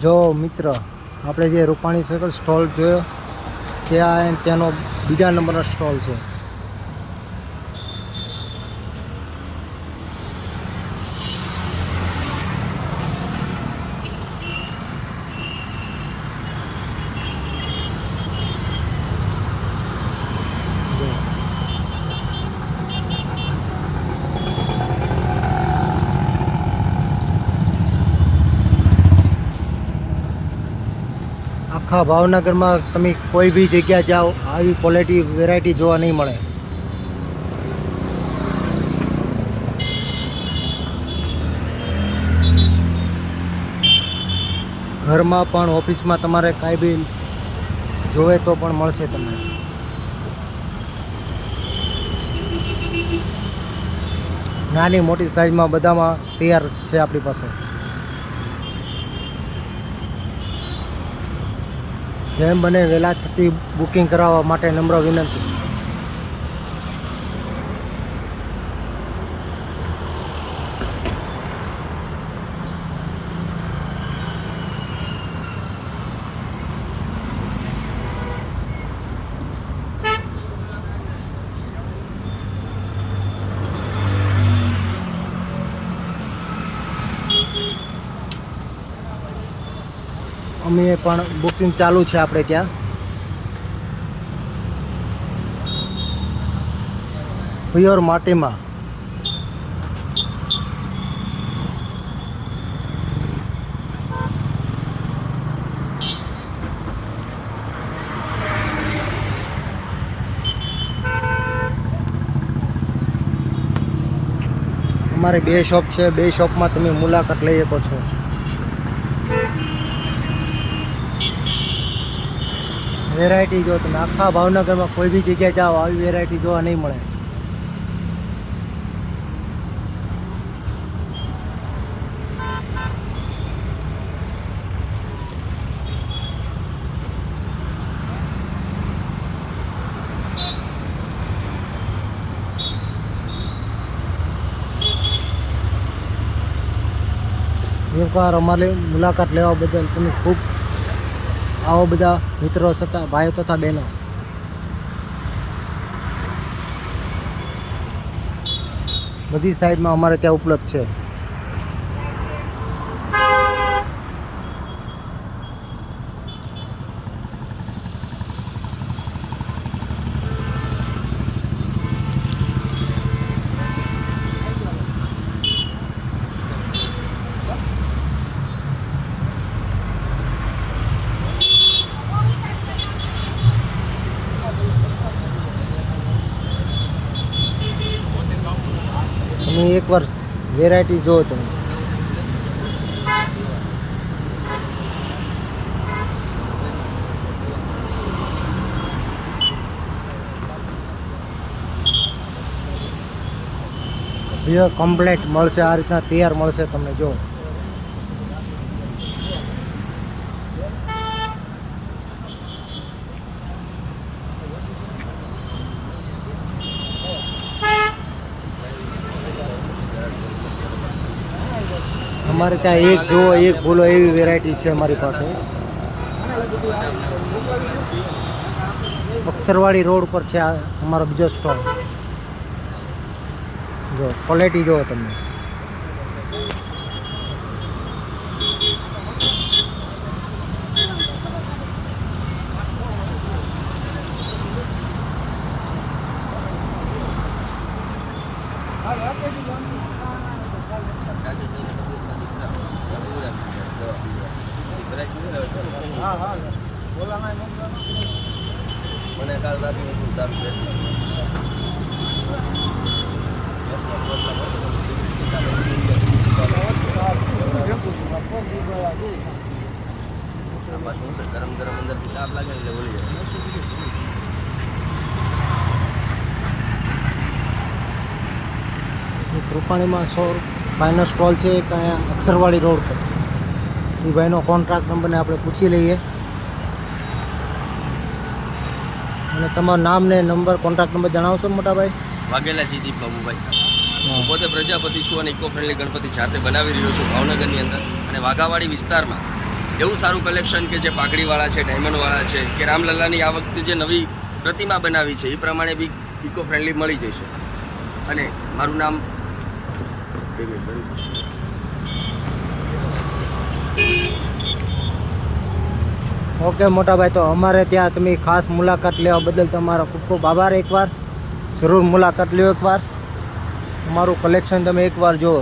જો મિત્ર આપણે જે રૂપાણી સાયકલ સ્ટોલ જોયો ત્યાં ત્યાંનો બીજા નંબરનો સ્ટોલ છે જો. આખા ભાવનગરમાં તમે કોઈ બી જગ્યા જાઓ, આવી ક્વોલિટી વેરાયટી જોવા નહીં મળે. ઘરમાં પણ, ઓફિસમાં તમારે કાંઈ બી જોવે તો પણ મળશે તમને. નાની મોટી સાઈઝમાં બધામાં તૈયાર છે આપણી પાસે. જેમ બને વહેલા છતી બુકિંગ કરાવવા માટે નમ્ર વિનંતી. અમે પણ બુકિંગ ચાલુ છે આપણે ત્યાં. પ્યોર માટીમાં. અમારે બે શોપ છે, બે શોપમાં તમે મુલાકાત લઈ શકો છો. વેરાયટી જો તમે આખા ભાવનગરમાં કોઈ બી જગ્યાએ જાઓ, આવી વેરાયટી જોવા નહીં મળે. એકવાર અમારી મુલાકાત લેવા બદલ તમે ખૂબ આવો બધા મિત્રો છતાં ભાઈઓ તથા બહેનો. બધી સાઈડમાં અમારે ત્યાં ઉપલબ્ધ છે. તમે એક વર્ષ વેરાયટી જુઓ તમે કમ્પ્લેટ મળશે આ રીતના તૈયાર મળશે તમને જો. અમારે ત્યાં એક જુઓ, એક ભૂલો એવી વેરાયટી છે અમારી પાસે. અક્ષરવાડી રોડ પર છે અમારો બીજો સ્ટોલ જો ક્વોલિટી જુઓ તમે મને કાલ રાતે એટલું સારું છે ગરમ ગરમ અંદર તાપ લાગે એટલે ઓલી જાય રૂપાણીમાં સો માઇનસ સ્ટોલ છે એક અહીંયા અક્ષરવાડી રોડ પર. એ ભાઈનો કોન્ટ્રાક્ટ નંબરને આપણે પૂછી લઈએ. અને તમારું નામ ને નંબર કોન્ટ્રાક્ટ નંબર જણાવશો મોટાભાઈ? વાઘેલા જીદીપ બાબુભાઈ. હું. પોતે પ્રજાપતિ છું અને ઇકો ફ્રેન્ડલી ગણપતિ જાતે બનાવી રહ્યો છું ભાવનગરની અંદર અને વાઘાવાડી વિસ્તારમાં. એવું સારું કલેક્શન કે જે પાઘડીવાળા છે ડાયમંડવાળા છે કે રામલલ્લાની આ વખતે જે નવી પ્રતિમા બનાવી છે એ પ્રમાણે બી ઇકો ફ્રેન્ડલી મળી જશે. અને મારું નામ બે મિનિટ બંધ થશે. ઓકે, મોટાભાઈ, તો અમારે ત્યાં તમે ખાસ મુલાકાત લેવા બદલ તમારો ખૂબ ખૂબ આભાર એકવાર. જરૂર મુલાકાત લ્યો એકવાર. અમારું કલેક્શન તમે એકવાર જુઓ.